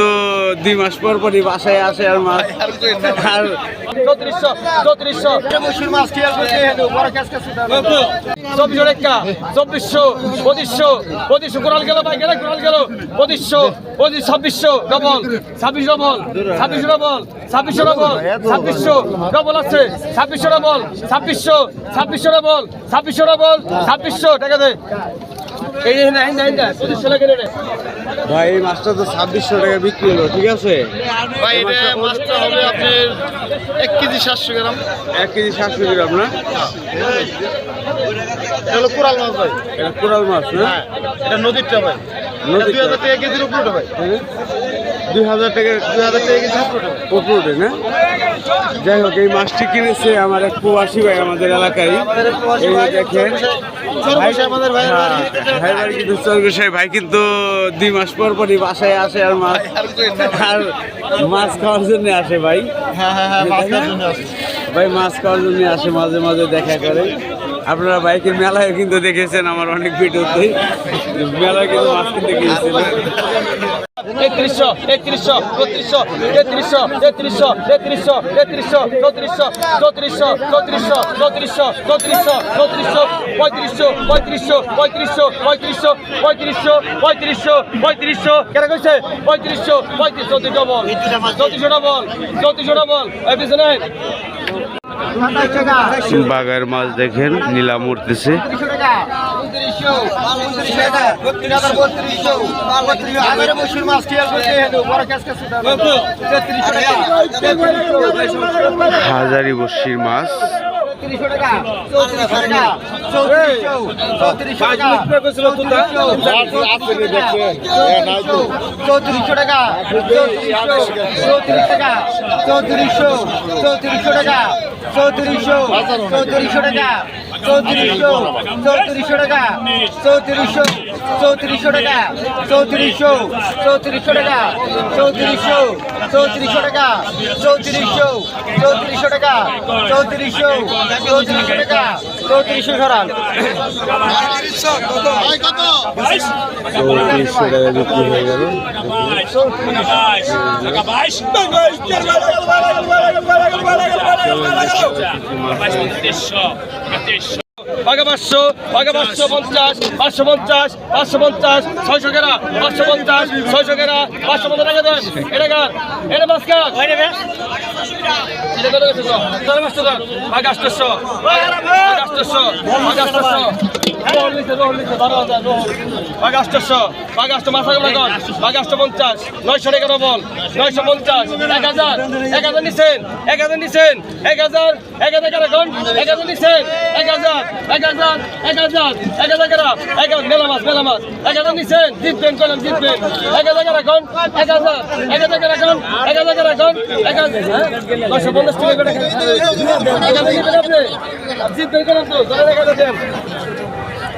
তো দুই মাস পর পরই বাসায় আসে আর মাছ। আর চৌত্রিশশো চৌত্রিশশো। মাছ চব্বিশশো রেখা চব্বিশশো পঁচিশশো পঁচিশশো কোরাল গেল ভাই গেল কোরাল গেল। পঁচিশশো পঁচিশ ছাব্বিশশো ডবল ছাব্বিশ ডবল ছাব্বিশ ডবল ছাব্বিশশো ডবল ছাব্বিশশো ডবল আছে ছাব্বিশশো ডবল ছাব্বিশশো ছাব্বিশশো ডবল ছাব্বিশশো ডবল ছাব্বিশশো টাকা দে। ভাই এই মাছটা তো ছাব্বিশশো টাকা বিক্রি হলো ঠিক আছে? ভাই এটা মাছটা হবে আপনার এক কেজি সাতশো গ্রাম। এক কেজি সাতশো গ্রাম না? হলো কোরাল মাছ ভাই। এটা কোরাল মাছ না? হ্যাঁ এটা নদীরটা ভাই। নদীর দুই হাজার টাকা কেজির উপরটা ভাই। দুই হাজার টাকা দুই হাজার টাকা উপরে না? যাই হোক এই মাছটি কিনেছে আমার এক প্রবাসী ভাই আমাদের এলাকায় এই দেখেন ভাই হ্যাঁ, ভাই কিন্তু চৌরগোসাই ভাই কিন্তু দুই মাস পর পরই বাসায় আসে আর মাছ। আর মাছ খাওয়ার জন্য আসে ভাই। হ্যাঁ হ্যাঁ। ভাই মাছ খাওয়ার জন্য আসে মাঝে মাঝে দেখা করে। আপনারা বাইকের মেলায় কিন্তু দেখেছেন আমার অনেক ভিডিওতে। মেলায় কিন্তু মাছ কিনতে গিয়েছিল একত্রিশশো তেত্রিশশো তেত্রিশশো পঁয়ত্রিশশো পঁয়ত্রিশশো পঁয়ত্রিশশো পঁয়ত্রিশশো পঁয়ত্রিশশো পঁয়ত্রিশশো পঁয়ত্রিশশো। পঁয়ত্রিশশো, পঁয়ত্রিশ, চৌত্রিশ বাগার মাছ দেখেন নীলাম উঠতেছে মাছ খেয়াল করতে বড় হাজারি বস্যির মাছ চৌত্রিশশো টাকা চৌত্রিশশো টাকা চৌত্রিশশো চৌত্রিশশো টাকা চৌত্রিশশো টাকা চৌত্রিশ টাকা চৌত্রিশশো চৌত্রিশশো টাকা চৌত্রিশশো চৌত্রিশশো টাকা চৌত্রিশশো চৌত্রিশশো টাকা চৌত্রিশশো চৌত্রিশশো টাকা চৌত্রিশশো চৌত্রিশশো টাকা চৌত্রিশশো চৌত্রিশশো টাকা চৌত্রিশশো চৌত্রিশশো টাকা চৌত্রিশশো চৌত্রিশশো টাকা চৌত্রিশশো সরান। চৌত্রিশশো টাকা বিক্রি হয়ে গেল। Deixou, deixou, deixar ভাগে পাঁচশো ভাগে পাঁচশো পঞ্চাশ পাঁচশো পঞ্চাশ পাঁচশো পঞ্চাশ ছয়শো কেরা পাঁচশো পঞ্চাশ ছয়শো কেরা পাঁচশো পঞ্চাশ টাকা দেন। এটা কার? এটা পাঁচ কার? ভাগ আষ্টশো ভাগ আষ্টশো ভাগ আষ্টশো নয়শো এগারো বল নয়শো পঞ্চাশ। এক হাজার। এক হাজার নিছেন। এক হাজার নিছেন। এক হাজার। এক হাজার এক হাজার নিছেন। এক হাজার। এক হাজার এক হাজার এক হাজার কেন এক মেলা মাছ মেলা মাছ এক হাজার নিছেন? জিতবেন, কলম জিতবেন। এক হাজার রাখুন এক হাজার এক হাজার এখন এক হাজার কেন এক হাজার? পঞ্চাশ টাকা জিতবেন, কলম তো এক হাজার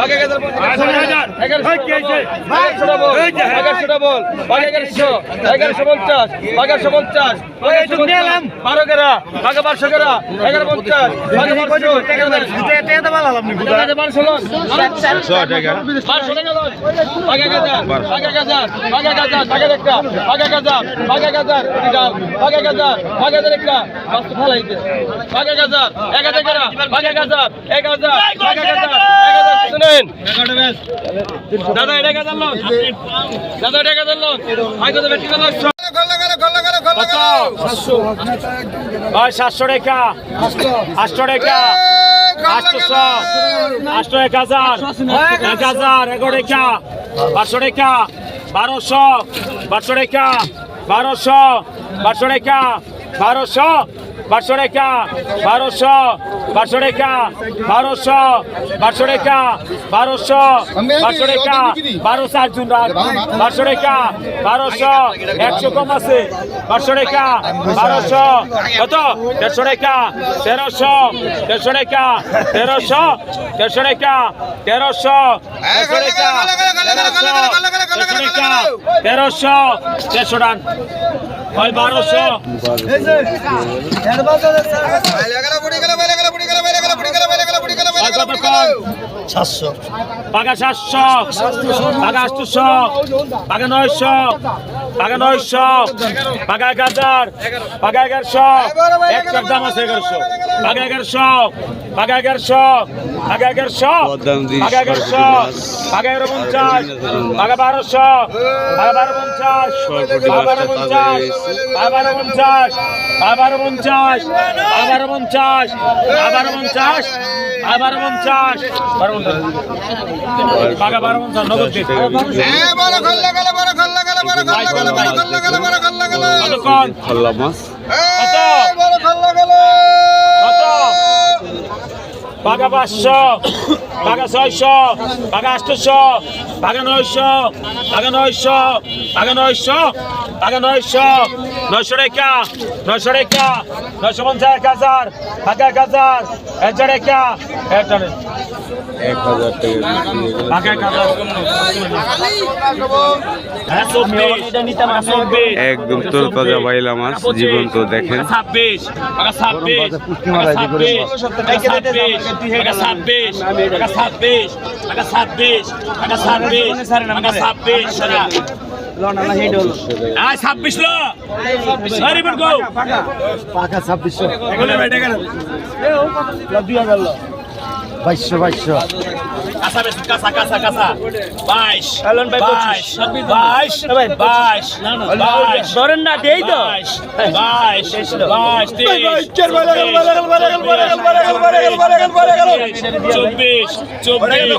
বাঘ এগারো এগারোশো ডবল বাঘ এগারোশো এগারোশো পঞ্চাশ বাঘারশো পঞ্চাশ বারো গেরা বাঘা বারোশো গেরা এগারো পঞ্চাশ বাঘা বারোশো বারোশো এক হাজার এক হাজার এক হাজার শুনেন দাদা এটা গাজার লন দাদা এটা গাজার লন আই কত বেশি লন ভাই সাতশো টাকা। আটশো টাকা। আটশোশো আটশো এক হাজার। এক হাজার এগারো টাকা। বারোশো টাকা। বারোশো। বারোশো টাকা। বারোশো। বারোশো টাকা। বারোশো। বারোশো টাকা বারোশো বারোশো টাকা বারোশো বারোশো টাকা বারোশো বারোশো টাকা বারোশো আটজন রাখ বারোশো টাকা বারোশো, একশো কম আছে। বারোশো টাকা বারোশো, কত? দেড়শো টাকা তেরোশো দেড়শো টাকা তেরোশো দেড়শো টাকা তেরোশো দেড়শো টাকা তেরোশো, দেড়শো টাকা তেরোশো ভাই বারোশো। কত কম পাকা সাতশো। পাকা আটশো পাকা নয়শো। পাকা নয়শো। পাকা এক হাজার। পাকা এগারোশো। একটার দাম আছে এগারোশো। পাকা এগারোশো। পাকা এগারোশো। পাকা এগারোশো। বদাম দিস, পাকা এগারোশো। পাকা এগারো পঞ্চাশ। পাকা বারোশো। পাকা বারো পঞ্চাশ। পাকা বারো পঞ্চাশ। পাকা বারো পঞ্চাশ। পাকা বারো পঞ্চাশ। পাকা বারো পঞ্চাশ। পাকা বারো পঞ্চাশ। পাকা বারো পঞ্চাশ। বারো পঞ্চাশ। নগদ খোল্লা মাছ। আচ্ছা। আচ্ছা। বাঘা পাঁচশো বাঘা ছয়শো বাঘা আটশো বাঘা নয়শো বাঘা নয়শো বাঘা নয়শো বাঘা নয়শো। নয়শো টাকা নয়শো টাকা নয়শো পঞ্চাশ এক হাজার এক হাজার এক হাজার টাকা এক হাজার এক হাজার টাকা বিক্রি হয়ে এক হাজার। চব্বিশ। একদম তরতাজা বাইলা মাছ জীবন্ত দেখেন। ছাব্বিশ ছাব্বিশ ছাব্বিশ ছাব্বিশ ছাব্বিশ ছাব্বিশ ছাব্বিশ ছাব্বিশ ছাব্বিশ ছাব্বিশ লো। ভেরি গুড গো পাকা 2600 এগুলো বেটা গেল 2000 বাইশশো বাইশশো বাইশ বাইশ বাইশ বাইশ বাইশ ধরেন না দেই তো চব্বিশ চব্বিশ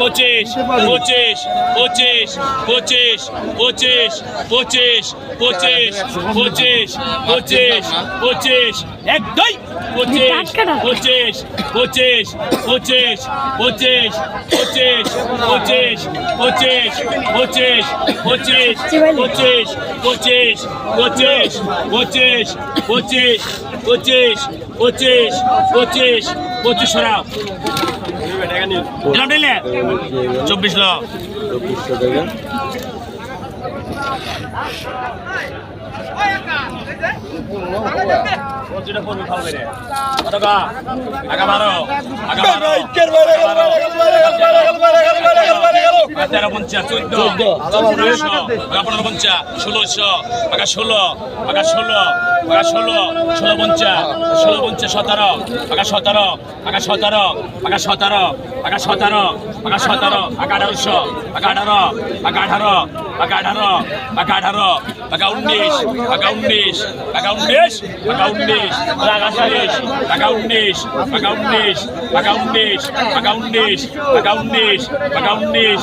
পঁচিশ পঁচিশ পঁচিশ পঁচিশ পঁচিশ পঁচিশ পঁচিশ পঁচিশ পঁচিশ পঁচিশ এক দুই পঁচিশ পঁচিশ পঁচিশ পঁচিশ পঁচিশ পঁচিশ পঁচিশ পঁচিশ পঁচিশ পঁচিশ পঁচিশ পঁচিশ পঁচিশ পঁচিশ পঁচিশ পঁচিশ পঁচিশ পঁচিশ পঁচিশ সরাও চব্বিশ লাখ চব্বিশশো টাকা আগা মারো আগা মারো আগা মারো আগা মারো তেরো পঞ্চা চোদ্দ পনেরো পঞ্চা ষোলোশো পাকা ষোলো পাকা ষোলো পাকা ষোলো ষোলো পঞ্চা ষোলো পঞ্চা সতেরো পাকা সতেরো পাকা সতেরো পাকা সতেরো পাকা সতেরো পাকা সতেরো পাকা আঠারোশো পাকা আঠারো পাকা আঠারো পাকা আঠারো পাকা আঠারো পাকা উনিশ আকা উনিশ আকা উনিশ আকা উনিশ পাকা সাতাশ পাকা উনিশ আকা উনিশ আকা উনিশ আকা উনিশ আকা উনিশ আকা উনিশ